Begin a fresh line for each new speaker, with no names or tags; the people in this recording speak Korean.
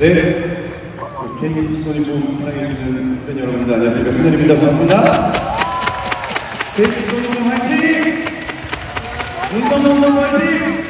네. KBS 소니봄 사랑해주시는 팬 여러분들 안녕하십니까. 신현입니다. 반갑습니다. KBS 소니봄 화이팅! 문성범 화이팅!